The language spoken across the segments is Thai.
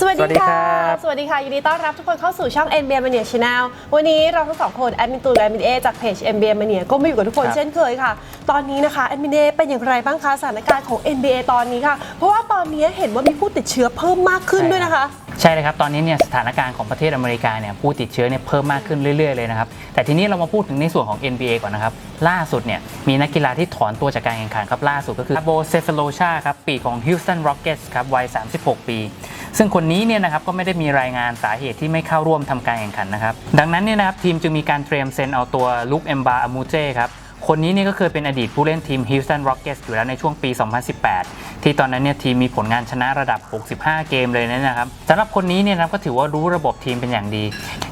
สวัสสวัสดีดีครัค่ะบสวัสดีค่ะ ยินดีต้อนรับทุกคนเข้าสู่ช่อง NBA Mania Channel วันนี้เราทั้งสองคนแอดมินตูนและแอดมินเอจากเพจ NBA Mania ก็มาอยู่กับทุกคนครับ เช่นเคยค่ะ ตอนนี้นะคะแอดมินเอเป็นอย่างไรบ้างคะสถานการณ์ของ NBA ตอนนี้ค่ะ เพราะว่าตอนนี้เห็นว่ามีผู้ติดเชื้อเพิ่มมากขึ้นด้วยนะคะ ใใช่เลยครับ ตอนนี้เนี่ยสถานการณ์ของประเทศอเมริกาเนี่ยผู้ติดเชื้อเนี่ยเพิ่มมากขึ้นเรื่อยๆเลยนะครับ แต่ทีนี้เรามาพูดถึงในส่วนของ NBA ก่อนนะครับ ล่าสุดเนี่ยมีนักกีฬาที่ถอนตัวจากการแข่งขันครับล่าสุดก็คือโบเซฟโลชาครับปีของ Houston Rockets ครับวัย 36 ปี ซึ่งคนนี้เนี่ยนะครับก็ไม่ได้มีรายงานสาเหตุที่ไม่เข้าร่วมทำการแข่งขันนะครับ ดังนั้นเนี่ยนะครับทีมจึงมีการเตรียมเซ็นเอาตัวลุคเอมบาอามูเจครับ คนนี้เนี่ยก็เคยเป็นอดีตผู้เล่นทีม Houston Rockets อยู่แล้วในช่วงปี 2018 ที่ตอนนั้นเนี่ยทีมมีผลงานชนะระดับ 65 เกมเลยนะครับสำหรับคนนี้เนี่ยนะครับก็ถือว่ารู้ระบบทีมเป็นอย่างดี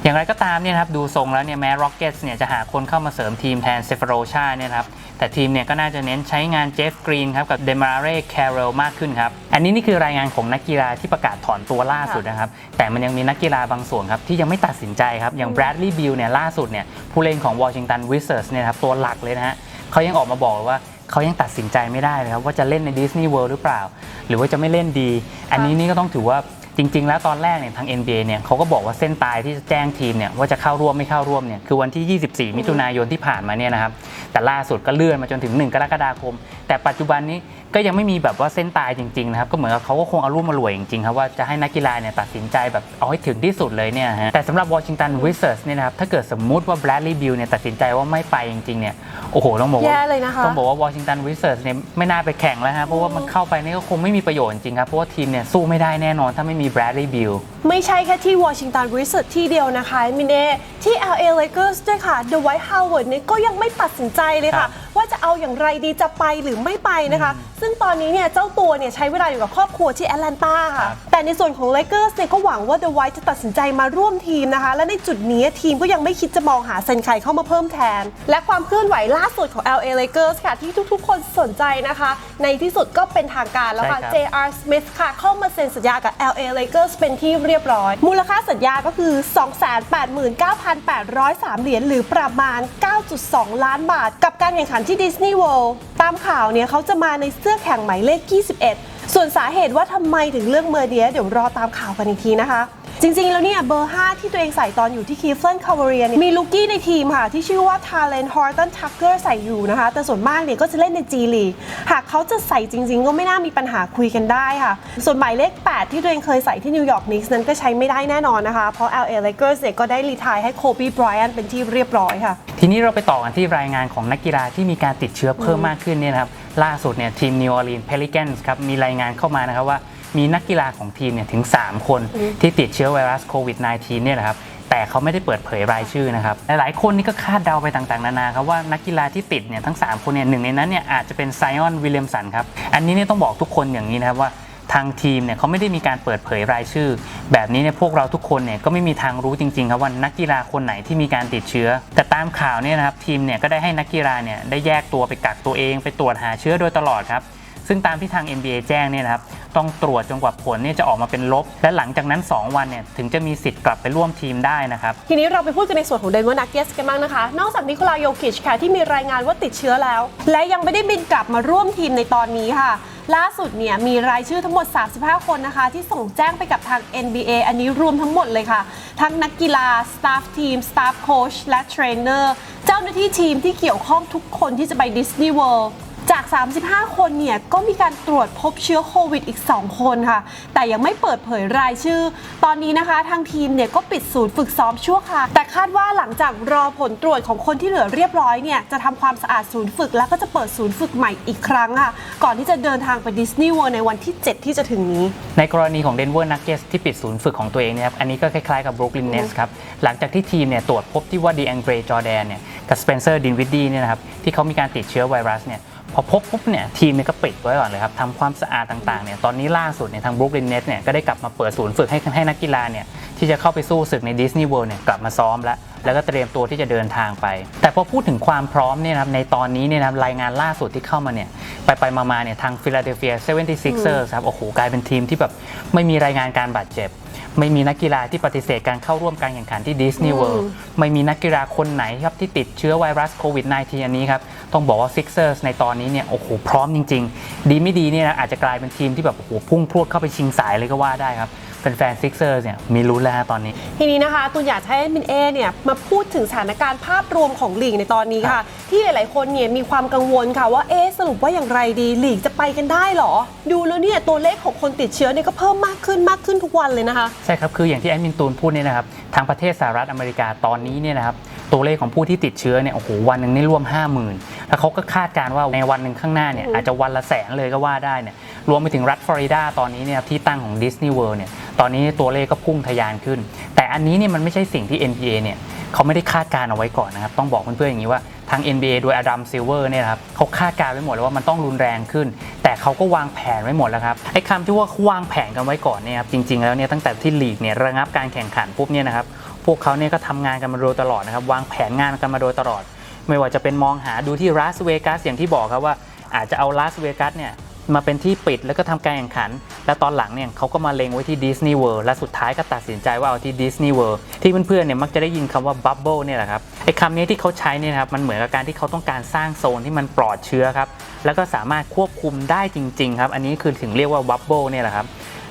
อย่างไรก็ตามเนี่ยนะครับดูทรงแล้วเนี่ยแม้ Rockets เนี่ยจะหาคนเข้ามาเสริมทีมแทนเซฟโรชาเนี่ยนะครับ แต่ทีมเนี่ยก็น่าจะเน้นใช้งานเจฟกรีนครับกับเดมาเร่แคเรลมากขึ้นครับ อันนี้นี่คือรายงานของนักกีฬาที่ประกาศถอนตัวล่าสุดนะครับ แต่มันยังมีนักกีฬาบางส่วนครับ ที่ยังไม่ตัดสินใจครับ อย่างแบรดลีย์บิลเนี่ยล่าสุดเนี่ยผู้เล่นของวอชิงตันวิสเซอร์สเนี่ยครับตัวหลักเลยนะฮะเขายังออกมาบอกว่าเขายังตัดสินใจไม่ได้เลยครับว่าจะเล่นในดิสนีย์เวิลด์หรือเปล่า หรือว่าจะไม่เล่นดี อันนี้นี่ก็ต้องถือว่า จริง ๆ แล้วตอนแรกเนี่ยทาง NBA เนี่ยเขาก็บอกว่าเส้นตายที่จะแจ้งทีมเนี่ยว่าจะเข้าร่วมไม่เข้าร่วมเนี่ยคือวันที่ 24 มิถุนายนที่ผ่านมาเนี่ยนะครับแต่ล่าสุดก็เลื่อนมาจนถึง 1 กรกฎาคม แต่ปัจจุบันนี้ ก็ยังไม่มีแบบว่าเส้นตายจริงๆนะครับก็เหมือนกับเขาก็คงเอารุ่มมารวยจริงๆครับว่าจะให้นักกีฬาเนี่ยตัดสินใจแบบเอาให้ถึงที่สุดเลยเนี่ยฮะแต่สำหรับวอชิงตันวิสเซอร์สเนี่ยนะครับถ้าเกิดสมมุติว่าแบรดลีย์บิลเนี่ยตัดสินใจว่าไม่ไปจริงๆเนี่ยโอ้โหต้องบอกว่าแย่เลยนะคะ ต้องบอกว่าวอชิงตันวิสเซอร์สเนี่ยไม่น่าไปแข่งแล้วฮะเพราะว่ามันเข้าไปนี่ก็คงไม่มีประโยชน์จริงๆครับเพราะว่าทีมเนี่ยสู้ไม่ได้แน่นอนถ้าไม่มีแบรดลีย์บิลไม่ใช่แค่ที่วอชิงตันวิสเซอร์ที่เดียวนะคะมินเน่ที่ LA Lakers ด้วยค่ะ The White Howard เนี่ยก็ยังไม่ตัดสินใจเลยครัค่ะบ ว่าจะเอาอย่างไรดีจะไปหรือไม่ไปนะคะ ซึ่งตอนนี้เนี่ยเจ้าตัวเนี่ยใช้เวลาอยู่กับครอบครัวที่แอตแลนตาครัค่ะบแต่ในส่วนของ Lakers เนี่ยก็หวังว่า The White จะตัดสินใจมาร่วมทีมนะคะ และในจุดนี้ทีมก็ยังไม่คิดจะมองหาเซนใครเข้ามาเพิ่มแทน และความเคลื่อนไหวล่าสุดของ LA Lakers ค่ะ ที่ทุกๆ คนสนใจนะคะ ในที่สุดก็เป็นทางการแล้วค่ะใช่ครับ J.R. Smith ค่ะเข้ามาเซ็นสัญญากับ LA Lakers เป็นที่เรียบร้อย มูลค่าสัญญาก็คือ 289,803 เหรียญหรือประมาณ 9.2 ล้านบาท กับการแข่งขันที่ดิสนีย์เวิลด์ตามข่าวเนี่ยเขาจะมาในเสื้อแข่งหมายเลข 21 ส่วนสาเหตุว่าทำไมถึงเลือกเมอร์เดียเดี๋ยวรอตามข่าวกันอีกทีนะคะ จริงๆ แล้วเนี่ยเบอร์ 5 ที่ตัวเองใส่ตอนอยู่ที่คีฟเลนคา v เรียมีลูกี้ในทีมค่ะ ที่ชื่อว่าทาเลนฮอร์ตันทักเกอร์ใส่อยู่นะคะ แต่ส่วนมากเนี่ยก็จะเล่นในจีลีหากเขาจะใส่จริง ๆ ก็ไม่น่ามีปัญหาคุยกันได้ค่ะ ส่วนหมายเลข 8 ที่ตัวเองเคยใส่ที่นิวยอร์กนิกส์นั้นก็ใช้ไม่ได้แน่นอนนะคะ เพราะ LA Lakers เนี่ยก็ได้รีทายให้โคบีไบรอันเป็นที่เรียบร้อยค่ะ ทีนี้เราไปต่อกันที่รายงานของนักกีฬาที่มีการติดเชื้อเพิ่มมากขึ้นเนี่ยนะครับล่าสุดเนี่ยทีม New Orleans Pelicans ครับมีรายงานเข้ามานะครับว่า มีนักกีฬาของทีมเนี่ยถึง 3 คนที่ติดเชื้อไวรัสโควิด -19 เนี่ยนะครับแต่เขาไม่ได้เปิดเผยรายชื่อนะครับหลายๆคนนี่ก็คาดเดาไปต่างๆ นานาครับว่านักกีฬาที่ติดเนี่ยทั้ง 3 คนเนี่ยหนึ่งในนั้นเนี่ยอาจจะเป็นไซออนวิลเลียมสันครับอันนี้เนี่ยต้องบอกทุกคนอย่างนี้นะครับว่าทางทีมเนี่ยเขาไม่ได้มีการเปิดเผยรายชื่อ แบบนี้เนี่ยพวกเราทุกคนเนี่ยก็ไม่มีทางรู้จริงๆครับว่านักกีฬาคนไหนที่มีการติดเชื้อ แต่ตามข่าวเนี่ยนะครับทีมเนี่ยก็ได้ให้นักกีฬาเนี่ยได้แยกตัวไปกักตัวเอง ไปตรวจหาเชื้อโดยตลอดครับ ซึ่งตามที่ทาง NBA แจ้งเนี่ยนะครับต้องตรวจจนกว่าผลเนี่ยจะออกมาเป็นลบ และหลังจากนั้น 2 วันเนี่ยถึงจะมีสิทธิ์กลับไปร่วมทีมได้นะครับทีนี้เราไปพูดกันในส่วนของเดนเวอร์นักเก็ตกันบ้างนะคะ นอกจากนิโคลาโยกิชค่ะที่มีรายงานว่าติดเชื้อแล้ว และยังไม่ได้บินกลับมาร่วมทีมในตอนนี้ค่ะ ล่าสุดเนี่ยมีรายชื่อทั้งหมด 35 คนนะคะ ที่ส่งแจ้งไปกับทาง NBA อันนี้รวมทั้งหมดเลยค่ะ ทั้งนักกีฬาสตาฟทีมสตาฟโค้ชและเทรนเนอร์เจ้าหน้าที่ทีมที่เกี่ยวข้องทุกคนที่จะไปดิสนีย์เวิลด์ จาก 35 คนเนี่ยก็มีการตรวจพบเชื้อโควิดอีก 2 คนค่ะ แต่ยังไม่เปิดเผยรายชื่อ ตอนนี้นะคะทางทีมเนี่ยก็ปิดศูนย์ฝึกซ้อมชั่วคราวแต่คาดว่าหลังจากรอผลตรวจของคนที่เหลือเรียบร้อยเนี่ยจะทำความสะอาดศูนย์ฝึก แล้วก็จะเปิดศูนย์ฝึกใหม่อีกครั้งค่ะ ก่อนที่จะเดินทางไปดิสนีย์เวิลด์ในวันที่ 7 ที่จะถึงนี้ ในกรณีของ Denver Nuggets ที่ปิดศูนย์ฝึกของตัวเองเนะครับอันนี้ก็คล้ายๆกับ Brooklyn Nets ครับหลังจากที่ทีมเนี่ยตรวจพบที่ว่า DeAndre Jordan เนี่ยกับ Spencer Dinwiddie เนี่ยนะครับที่เขามีการติดเชื้อไวรัสเนี่ย พอพบปุ๊บเนี่ยทีมเนี่ยก็ปิดไว้ก่อนเลยครับทำความสะอาดต่างๆเนี่ยตอนนี้ล่าสุดเนี่ยทาง Brooklyn Nets เนี่ยก็ได้กลับมาเปิดศูนย์ฝึกให้ให้นักกีฬาเนี่ยที่จะเข้าไปสู้ศึกใน Disney World เนี่ยกลับมาซ้อมแล้วแล้วก็เตรียมตัวที่จะเดินทางไป แต่พอพูดถึงความพร้อมเนี่ยนะครับในตอนนี้เนี่ยนะครับรายงานล่าสุดที่เข้ามาเนี่ยไปไปๆมาๆเนี่ยทาง Philadelphia 76ers ครับโอ้โหกลายเป็นทีมที่แบบไม่มีรายงานการบาดเจ็บ ไม่มีนักกีฬาที่ปฏิเสธการเข้าร่วมการแข่งขันที่ดิสนีย์เวิลด์ไม่มีนักกีฬาคนไหนครับที่ติดเชื้อไวรัสโควิด -19 อันนี้ครับ ต้องบอกว่า Sixers ในตอนนี้เนี่ยโอ้โหพร้อมจริง ๆ ดีไม่ดีเนี่ยนะอาจจะกลายเป็นทีมที่แบบโอ้โหพุ่งพรวดเข้าไปชิงสายเลยก็ว่าได้ครับแฟนซิกเซอร์เนี่ยมีลุ้นแล้วฮะตอนนี้ ทีนี้นะคะตุนอยากจะให้มินเอเนี่ยมาพูดถึงสถานการณ์ภาพรวมของลีกในตอนนี้ค่ะ ที่หลายๆคนเนี่ยมีความกังวลค่ะว่าเอ๊ะสรุปว่าอย่างไรดีลีกจะไปกันได้เหรอ ดูแล้วเนี่ยตัวเลขของคนติดเชื้อเนี่ยก็เพิ่มมากขึ้นมากขึ้นทุกวันเลยนะคะ ใช่ครับ คืออย่างที่แอดมินตูนพูดเนี่ยนะครับทางประเทศสหรัฐอเมริกาตอนนี้เนี่ยนะครับตัวเลขของผู้ที่ติดเชื้อเนี่ยโอ้โหวันหนึ่งนี่ร่วม 50,000 แล้วเขาก็คาดการณ์ว่าในวันหนึ่งข้างหน้าเนี่ยอืมอาจจะวันละแสนเลยก็ว่าได้เนี่ยรวมไปถึงรัฐฟลอริดาตอนนี้เนี่ยที่ตั้งของดิสนีย์เวิลด์เนี่ยตอนนี้ตัวเลขก็พุ่งทะยานขึ้น แต่อันนี้เนี่ยมันไม่ใช่สิ่งที่ NBA เนี่ยเขาไม่ได้คาดการณ์เอาไว้ก่อนนะครับต้องบอกเพื่อนๆอย่างนี้ว่าทาง NBA โดยอดัมซิลเวอร์เนี่ยนะครับเขาคาดการณ์ไว้หมดแล้วว่ามันต้องรุนแรงขึ้น แต่เขาก็วางแผนไว้หมดแล้วครับไอ้คำที่ว่าวางแผนกันไว้ก่อนเนี่ยครับจริงๆแล้วเนี่ยตั้งแต่ที่ลีกเนี่ยระงับการแข่งขันปุ๊บเนี่ยนะครับพวกเขาเนี่ยก็ทำงานกันมาโดยตลอดนะครับวางแผนงานกันมาโดยตลอด ไม่ว่าจะเป็นมองหาดูที่ลาสเวกัสอย่างที่บอกครับว่าอาจจะเอาลาสเวกัสเนี่ยมาเป็นที่ปิดแล้วก็ทำการแข่งขัน และตอนหลังเนี่ยเขาก็มาเล็งไว้ที่ดิสนีย์เวิลด์และสุดท้ายก็ตัดสินใจว่าเอาที่ดิสนีย์เวิลด์ที่เพื่อนๆเนี่ยมักจะได้ยินคำว่าบับเบิลเนี่ยแหละครับไอ้คำนี้ที่เขาใช้เนี่ยนะครับมันเหมือนกับการที่เขาต้องการสร้างโซนที่มันปลอดเชื้อครับแล้วก็สามารถควบคุมได้จริงๆครับอันนี้คือถึงเรียกว่าบับเบิลเนี่ยแหละครับ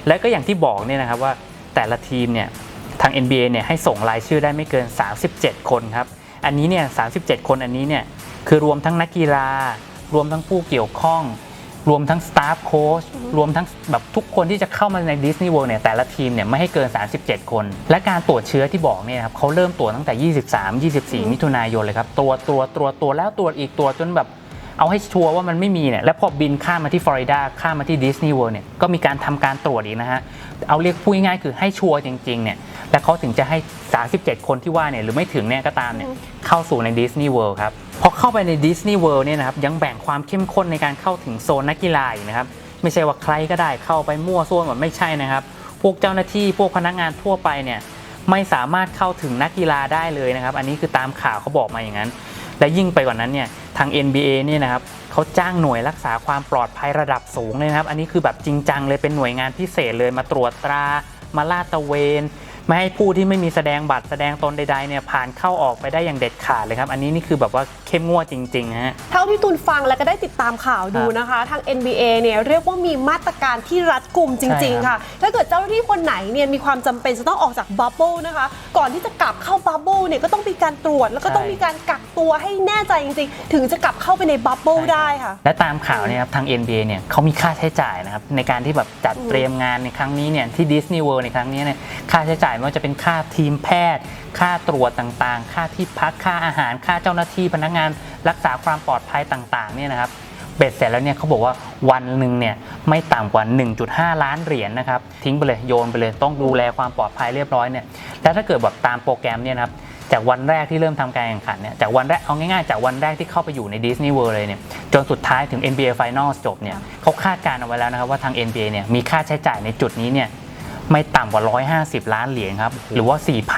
และก็อย่างที่บอกเนี่ยนะครับว่าแต่ละทีมเนี่ยทาง NBA เนี่ยให้ส่งรายชื่อได้ไม่เกิน 37 คนครับ อันนี้เนี่ย37 คนอันนี้เนี่ยคือรวมทั้งนักกีฬา รวมทั้งผู้เกี่ยวข้อง รวมทั้งสตาฟโค้ชรวมทั้งแบบทุกคนที่จะเข้ามาในดิสนีย์เวิลด์เนี่ยแต่ละทีมเนี่ยไม่ให้เกิน 37 คน และการตรวจเชื้อที่บอกเนี่ยนะครับเขาเริ่มตรวจตั้งแต่ 23 24 มิถุนายนเลยครับตัวตัวตัวตัวแล้วตรวจอีกตัวจนแบบเอาให้ชัวร์ว่ามันไม่มีเนี่ยแล้วพอบินข้ามมาที่ฟลอริดาข้ามมาที่ดิสนีย์เวิลด์เนี่ยก็มีการทำการตรวจอีกนะฮะเอาเรียกพูดง่ายๆคือให้ชัวร์จริงๆเนี่ย แล้วเขาถึงจะให้ 37 คนที่ว่าเนี่ยหรือไม่ถึงเนี่ยก็ตามเนี่ยเข้าสู่ในดิสนีย์เวิลด์ครับพอเข้าไปในดิสนีย์เวิลด์เนี่ยนะครับยังแบ่งความเข้มข้นในการเข้าถึงโซนนักกีฬาอีกนะครับไม่ใช่ว่าใครก็ได้เข้าไปมั่วซั่วแบบไม่ใช่นะครับ พวกเจ้าหน้าที่พวกพนักงานทั่วไปเนี่ยไม่สามารถเข้าถึงนักกีฬาได้เลยนะครับ อันนี้คือตามข่าวเขาบอกมาอย่างนั้น และยิ่งไปกว่านั้นเนี่ยทาง NBA เนี่ยนะครับเขาจ้างหน่วยรักษาความปลอดภัยระดับสูงเลยนะครับ อันนี้คือแบบจริงจังเลยเป็นหน่วยงานพิเศษเลยมาตรวจตรา มาลาดตระเวน ไม่ให้ผู้ที่ไม่มีแสดงบัตรแสดงตนใดๆเนี่ยผ่านเข้าออกไปได้อย่างเด็ดขาดเลยครับ อันนี้นี่คือแบบว่าเข้มงวดจริงๆนะฮะเท่าที่ตุนฟังแล้วก็ได้ติดตามข่าวดูนะคะ ทาง NBA เนี่ยเรียกว่ามีมาตรการที่รัดกุมจริง ๆ ค่ะ ถ้าเกิดเจ้าหน้าที่คนไหนเนี่ยมีความจำเป็นจะต้องออกจากบับเบิลนะคะ ก่อนที่จะกลับเข้าบับเบิลเนี่ยก็ต้องมีการตรวจ แล้วก็ต้องใช่มีการกักตัวให้แน่ใจจริงๆ ถึงจะกลับเข้าไปในบับเบิลได้ค่ะ และตามข่าวเนี่ยครับทาง NBA เนี่ยเขามีค่าใช้จ่ายนะครับในการที่แบบจัดเตรียมงานในครั้งนี้เนี่ยที่ดิสนีย์เวิลด์ในครั้งนี้เนี่ยค่าใช้จ่ายไม่ว่าจะเป็นค่าทีมแพทย์ ค่าตรวจต่างๆ ค่าที่พัก ค่าอาหาร ค่าเจ้าหน้าที่พนักงาน รักษาความปลอดภัยต่างๆเนี่ยนะครับเบ็ดเสร็จแล้วเนี่ยเขาบอกว่าวันหนึ่งเนี่ยไม่ต่ำกว่า 1.5 ล้านเหรียญนะครับทิ้งไปเลยโยนไปเลยต้องดูแลความปลอดภัยเรียบร้อยเนี่ยแล้วถ้าเกิดแบบตามโปรแกรมเนี่ยนะครับจากวันแรกที่เริ่มทำการแข่งขันเนี่ยจากวันแรกเอาง่ายๆ จากวันแรกที่เข้าไปอยู่ในดิสนีย์เวิลด์เลยเนี่ยจนสุดท้ายถึง NBA Finals จบเนี่ยเขาคาดการณ์เอาไว้แล้วนะครับว่าทาง NBA เนี่ยมีค่าใช้จ่ายในจุดนี้เนี่ย ไม่ต่ำกว่า 150 ล้านเหรียญครับ หรือว่า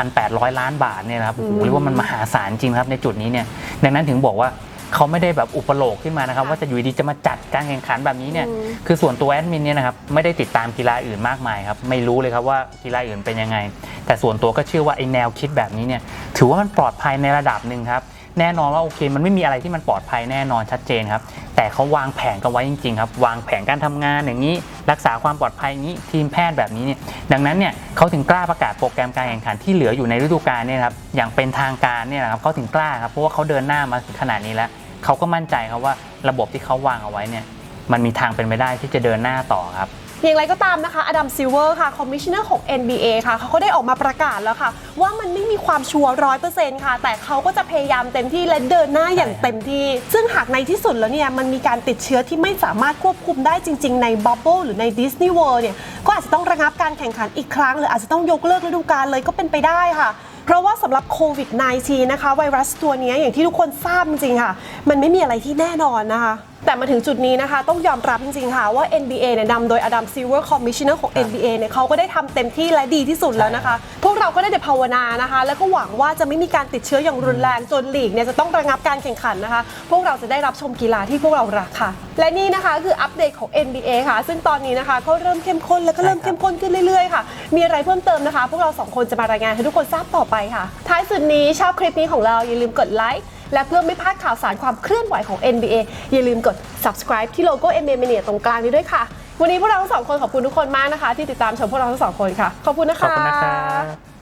4,800 ล้านบาทเนี่ยนะครับโอ้โหเรียกว่ามันมหาศาลจริงครับในจุดนี้เนี่ยดังนั้นถึงบอกว่าเขาไม่ได้แบบอุปโลกขึ้นมานะครับ ว่าจะอยู่ดีจะมาจัดการแข่งขันแบบนี้เนี่ยอืมคือส่วนตัวแอดมินเนี่ยนะครับไม่ได้ติดตามกีฬาอื่นมากมายครับไม่รู้เลยครับว่ากีฬาอื่นเป็นยังไง แต่ส่วนตัวก็เชื่อว่าไอแนวคิดแบบนี้เนี่ยถือว่ามันปลอดภัยในระดับหนึ่งครับ แน่นอนว่าโอเค มันไม่มีอะไรที่มันปลอดภัยแน่นอนชัดเจนครับ แต่เขาวางแผนกันไว้จริงๆครับ วางแผนการทำงานอย่างนี้ รักษาความปลอดภัยอย่างนี้ ทีมแพทย์แบบนี้เนี่ย ดังนั้นเนี่ยเขาถึงกล้าประกาศโปรแกรมการแข่งขันที่เหลืออยู่ในฤดูกาลเนี่ยครับ อย่างเป็นทางการเนี่ยนะครับเขาถึงกล้าครับ เพราะว่าเขาเดินหน้ามาถึงขนาดนี้แล้ว เขาก็มั่นใจครับว่าระบบที่เขาวางเอาไว้เนี่ย มันมีทางเป็นไปได้ที่จะเดินหน้าต่อครับ อย่างไรก็ตามนะคะอดัมซิลเวอร์ค่ะคอมมิชเนอร์ของ NBA ค่ะเขาก็ได้ออกมาประกาศแล้วค่ะ ว่ามันไม่มีความชัวร์ร้อยเปอร์เซ็นต์ค่ะ แต่เขาก็จะพยายามเต็มที่และเดินหน้าอย่างใช่ครับเต็มที่ ซึ่งหากในที่สุดแล้วเนี่ยมันมีการติดเชื้อที่ไม่สามารถควบคุมได้จริง ๆ ในบับเบิลหรือในดิสนีย์เวิลด์เนี่ยก็อาจจะต้องระงับการแข่งขันอีกครั้ง หรืออาจจะต้องยกเลิกฤดูกาลเลยก็เป็นไปได้ค่ะ เพราะว่าสำหรับโควิด -19 นะคะ ไวรัสตัวนี้อย่างที่ทุกคนทราบจริงๆค่ะ มันไม่มีอะไรที่แน่นอนนะคะแต่มาถึงจุดนี้นะคะ ต้องยอมรับจริงๆค่ะว่า NBA เนี่ยนำโดยอดัมซิลเวอร์คอมมิชเนอร์ของ NBA เนี่ยเขาก็ได้ทำเต็มที่และดีที่สุดแล้วนะคะ วกเราก็ได้แต่ภาวนานะคะ แล้วก็หวังว่าจะไม่มีการติดเชื้ออย่างรุนแรงจนลีกเนี่ยจะต้องระงับการแข่งขันนะคะ พวกเราจะได้รับชมกีฬาที่พวกเรารักค่ะ และนี่นะคะคืออัปเดตของ NBA ค่ะ ซึ่งตอนนี้นะคะก็เริ่มเข้มข้นแล้วก็เริ่มเข้มข้นขึ้นเรื่อยๆค่ะ มีอะไรเพิ่มเติมนะคะ พวกเราสองคนจะมารายงานให้ทุกคนทราบต่อไปค่ะ ท้ายสุดนี้ชอบคลิปนี้ของเราอย่าลืมกดไลค์และเพื่อไม่พลาดข่าวสารความเคลื่อนไหวของ NBA อย่าลืมกด subscribe ที่โลโก้ NBA Mania ตรงกลางนี้ด้วยค่ะ วันนี้พวกเราทั้งสองคนขอบคุณทุกคนมากนะคะ ที่ติดตามชมพวกเราทั้งสองคนค่ะ ขอบคุณนะขอบคะคุณนะครับ